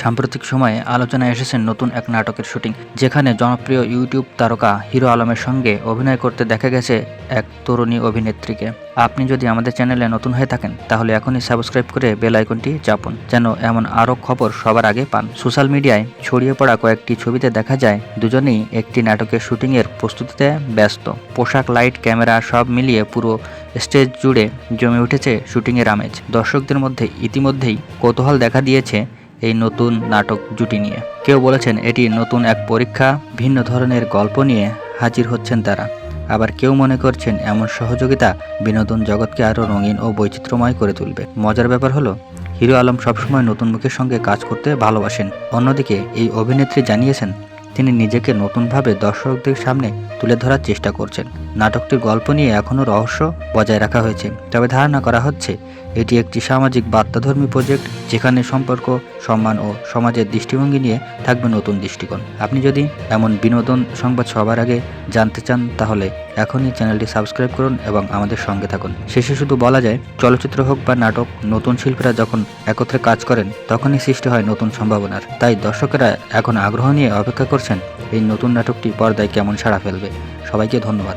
সাম্প্রতিক সময়ে আলোচনায় এসেছেন নতুন এক নাটকের শুটিং, যেখানে জনপ্রিয় ইউটিউব তারকা হিরো আলমের সঙ্গে অভিনয় করতে দেখা গেছে এক তরুণী অভিনেত্রীকে। আপনি যদি আমাদের চ্যানেলে নতুন হয়ে থাকেন, তাহলে এখনই সাবস্ক্রাইব করে বেল আইকনটি চাপুন, যেন এমন আরও খবর সবার আগে পান। সোশ্যাল মিডিয়ায় ছড়িয়ে পড়া কয়েকটি ছবিতে দেখা যায়, দুজনেই একটি নাটকের শুটিংয়ের প্রস্তুতিতে ব্যস্ত। পোশাক, লাইট, ক্যামেরা সব মিলিয়ে পুরো স্টেজ জুড়ে জমে উঠেছে শুটিংয়ের আমেজ। দর্শকদের মধ্যে ইতিমধ্যেই কৌতূহল দেখা দিয়েছে এই নতুন নাটক জুটি নিয়ে। কেউ বলেছেন এটি নতুন এক পরীক্ষা, ভিন্ন ধরনের গল্প নিয়ে হাজির হচ্ছেন তারা। আবার কেউ মনে করছেন এমন সহযোগিতা বিনোদন জগৎকে আরও রঙিন ও বৈচিত্র্যময় করে তুলবে। মজার ব্যাপার হলো, হিরো আলম সবসময় নতুন মুখের সঙ্গে কাজ করতে ভালোবাসেন। অন্যদিকে এই অভিনেত্রী জানিয়েছেন, তিনি নিজেকে নতুনভাবে দর্শকদের সামনে তুলে ধরার চেষ্টা করছেন। নাটকটির গল্প নিয়ে এখনও রহস্য বজায় রাখা হয়েছে। তবে ধারণা করা হচ্ছে, এটি একটি সামাজিক বার্তাধর্মী প্রজেক্ট যেখানে সম্পর্ক, সম্মান ও সমাজের দৃষ্টিভঙ্গি নিয়ে থাকবে নতুন দৃষ্টিকোণ। আপনি যদি এমন বিনোদন সংবাদ সবার আগে জানতে চান, তাহলে এখনই চ্যানেলটি সাবস্ক্রাইব করুন এবং আমাদের সঙ্গে থাকুন। শেষে শুধু বলা যায়, চলচ্চিত্র হোক বা নাটক, নতুন শিল্পীরা যখন একত্রে কাজ করেন, তখনই সৃষ্টি হয় নতুন সম্ভাবনার। তাই দর্শকেরা এখন আগ্রহ নিয়ে অপেক্ষা করছেন, এই নতুন নাটকটি পর্দায় কেমন সাড়া ফেলবে। সবাইকে ধন্যবাদ।